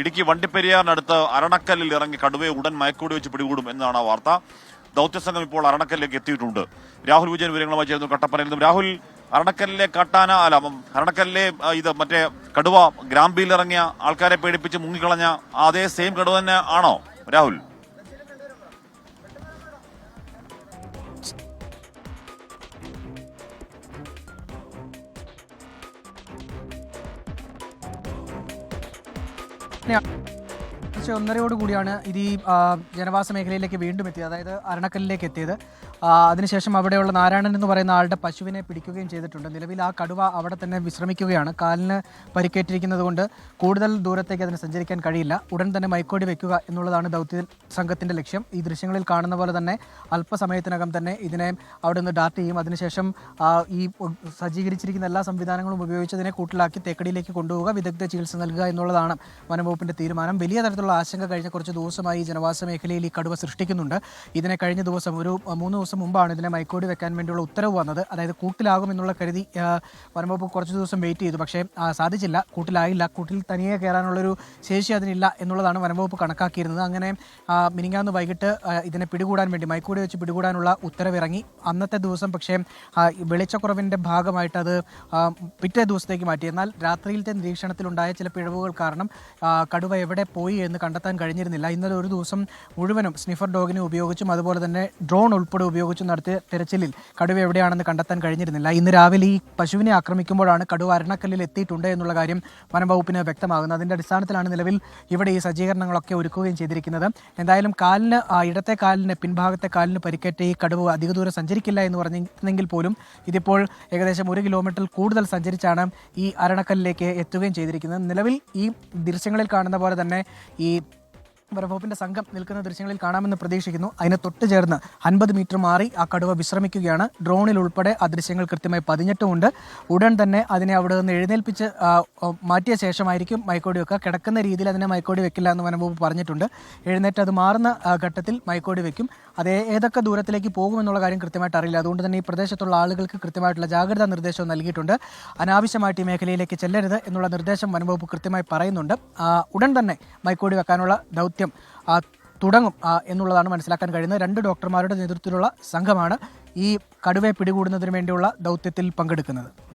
ഇടുക്കി വണ്ടിപ്പെരിയാറിനടുത്ത് അരണക്കല്ലിൽ ഇറങ്ങി കടുവയെ ഉടൻ മയക്കൂടി വെച്ച് പിടികൂടും എന്നാണ് വാർത്ത. ദൗത്യസംഘം ഇപ്പോൾ അരണക്കല്ലിലേക്ക് എത്തിയിട്ടുണ്ട്. രാഹുൽ വിജയൻ വിവരങ്ങളുമായി ചേർന്നു കട്ടപ്പനയിൽ നിന്നും രാഹുൽ അരണക്കല്ലിലെ കാട്ടാന അല്ല അരണക്കല്ലിലെ ഇത് മറ്റേ കടുവ ഗ്രാമ്പിയിൽ ഇറങ്ങിയ ആൾക്കാരെ പേടിപ്പിച്ച് മുങ്ങിക്കളഞ്ഞ അതേ സെയിം കടുവ തന്നെ ആണോ രാഹുൽ? ね。ഉച്ച ഒന്നരയോട് കൂടിയാണ് ഇത് ഈ ജനവാസ മേഖലയിലേക്ക് വീണ്ടും എത്തിയത്. അതായത് അരണക്കല്ലിലേക്ക് എത്തിയത്. അതിനുശേഷം അവിടെയുള്ള നാരായണൻ എന്ന് പറയുന്ന ആളുടെ പശുവിനെ പിടിക്കുകയും ചെയ്തിട്ടുണ്ട്. നിലവിൽ ആ കടുവ അവിടെ തന്നെ വിശ്രമിക്കുകയാണ്. കാലിന് പരിക്കേറ്റിരിക്കുന്നത് കൊണ്ട് കൂടുതൽ ദൂരത്തേക്ക് അതിന് സഞ്ചരിക്കാൻ കഴിയില്ല. ഉടൻ തന്നെ മൈക്കോടി വെക്കുക എന്നുള്ളതാണ് ദൗത്യ സംഘത്തിന്റെ ലക്ഷ്യം. ഈ ദൃശ്യങ്ങളിൽ കാണുന്ന പോലെ തന്നെ അല്പസമയത്തിനകം തന്നെ ഇതിനെ അവിടെ നിന്ന് ഡാർട്ട് ചെയ്യും. അതിനുശേഷം ഈ സജ്ജീകരിച്ചിരിക്കുന്ന എല്ലാ സംവിധാനങ്ങളും ഉപയോഗിച്ച് അതിനെ കൂട്ടിലാക്കി തേക്കടിയിലേക്ക് കൊണ്ടുപോകുക വിദഗ്ധ ചികിത്സ നൽകുക എന്നുള്ളതാണ് വനംവകുപ്പിന്റെ തീരുമാനം. വലിയ തരത്തിലുള്ള ആശങ്ക കഴിഞ്ഞ കുറച്ച് ദിവസമായി ജനവാസ മേഖലയിൽ ഈ കടുവ സൃഷ്ടിക്കുന്നുണ്ട്. ഇതിനെ കഴിഞ്ഞ ദിവസം ഒരു മൂന്ന് ദിവസം മുമ്പാണ് ഇതിനെ മൈക്കോടി വെക്കാൻ വേണ്ടിയുള്ള ഉത്തരവ് വന്നത്. അതായത് കൂട്ടിലാകും എന്നുള്ള കരുതി വരുമ്പോൾ കുറച്ച് ദിവസം വെയിറ്റ് ചെയ്തു. പക്ഷേ സാധിച്ചില്ല. കൂട്ടിലായില്ല. കൂട്ടിൽ തനിയെ കയറാനുള്ളൊരു ശേഷി അതിനില്ല എന്നുള്ളതാണ് വനംവകുപ്പ് കണക്കാക്കിയിരുന്നത്. അങ്ങനെ മിനിങ്ങാന്ന് വൈകിട്ട് ഇതിനെ പിടികൂടാൻ വേണ്ടി മൈക്കോടി വെച്ച് പിടികൂടാനുള്ള ഉത്തരവിറങ്ങി. അന്നത്തെ ദിവസം പക്ഷേ വെളിച്ചക്കുറവിന്റെ ഭാഗമായിട്ട് അത് പിറ്റേ ദിവസത്തേക്ക് മാറ്റി. എന്നാൽ രാത്രിയിലത്തെ നിരീക്ഷണത്തിലുണ്ടായ ചില പിഴവുകൾ കാരണം കടുവ എവിടെ പോയി എന്ന് കണ്ടെത്താൻ കഴിഞ്ഞിരുന്നില്ല. ഇന്നലെ ഒരു ദിവസം മുഴുവനും സ്നിഫർ ഡോഗിനെ ഉപയോഗിച്ചും അതുപോലെ തന്നെ ഡ്രോൺ ഉൾപ്പെടെ ഉപയോഗിച്ചും നടത്തിയ തെരച്ചിലിൽ കടുവ എവിടെയാണെന്ന് കണ്ടെത്താൻ കഴിഞ്ഞിരുന്നില്ല. ഇന്ന് രാവിലെ ഈ പശുവിനെ ആക്രമിക്കുമ്പോഴാണ് കടുവ അരണക്കല്ലിൽ എത്തിയിട്ടുണ്ട് എന്നുള്ള കാര്യം വനംവകുപ്പിന് വ്യക്തമാകുന്നത്. അതിന്റെ അടിസ്ഥാനത്തിലാണ് നിലവിൽ ഇവിടെ ഈ സജ്ജീകരണങ്ങളൊക്കെ ഒരുക്കുകയും ചെയ്തിരിക്കുന്നത്. എന്തായാലും കാലിന് ഇടത്തെ കാലിന് പിൻഭാഗത്തെ കാലിന് പരിക്കേറ്റ ഈ കടുവ അധിക ദൂരം സഞ്ചരിക്കില്ല എന്ന് പറഞ്ഞിരുന്നെങ്കിൽ പോലും ഇതിപ്പോൾ ഏകദേശം ഒരു കിലോമീറ്ററിൽ കൂടുതൽ സഞ്ചരിച്ചാണ് ഈ അരണക്കല്ലിലേക്ക് എത്തുകയും ചെയ്തിരിക്കുന്നത്. നിലവിൽ ഈ ദൃശ്യങ്ങളിൽ കാണുന്ന പോലെ തന്നെ ഈ ঈদ വനംവകുപ്പിന്റെ സംഘം നിൽക്കുന്ന ദൃശ്യങ്ങളിൽ കാണാമെന്ന് പ്രതീക്ഷിക്കുന്നു. അതിനെ തൊട്ട് ചേർന്ന് അൻപത് മീറ്റർ മാറി ആ കടുവ വിശ്രമിക്കുകയാണ്. ഡ്രോണിൽ ഉൾപ്പെടെ ആ ദൃശ്യങ്ങൾ കൃത്യമായി പതിഞ്ഞിട്ടുമുണ്ട്. ഉടൻ തന്നെ അതിനെ അവിടെ നിന്ന് എഴുന്നേൽപ്പിച്ച് മാറ്റിയ ശേഷമായിരിക്കും മൈക്കോടി വെക്കുക. കിടക്കുന്ന രീതിയിൽ അതിനെ മൈക്കോടി വെക്കില്ല എന്ന് വനംവകുപ്പ് പറഞ്ഞിട്ടുണ്ട്. എഴുന്നേറ്റ് അത് മാറുന്ന ഘട്ടത്തിൽ മൈക്കോടി വെക്കും. അത് ഏതൊക്കെ ദൂരത്തിലേക്ക് പോകുമെന്നുള്ള കാര്യം കൃത്യമായിട്ട് അറിയില്ല. അതുകൊണ്ട് തന്നെ ഈ പ്രദേശത്തുള്ള ആളുകൾക്ക് കൃത്യമായിട്ടുള്ള ജാഗ്രതാ നിർദ്ദേശവും നൽകിയിട്ടുണ്ട്. അനാവശ്യമായിട്ട് ഈ മേഖലയിലേക്ക് ചെല്ലരുത് എന്നുള്ള നിർദ്ദേശം വനംവകുപ്പ് കൃത്യമായി പറയുന്നുണ്ട്. ഉടൻ തന്നെ മൈക്കോടി വെക്കാനുള്ള ദൗത്യം ആ, തുടങ്ങും എന്നുള്ളതാണ് മനസ്സിലാക്കാൻ കഴിയുന്നത്. രണ്ട് ഡോക്ടർമാരുടെ നേതൃത്വത്തിലുള്ള സംഘമാണ് ഈ കടുവയെ പിടികൂടുന്നതിന് വേണ്ടിയുള്ള ദൗത്യത്തിൽ പങ്കെടുക്കുന്നത്.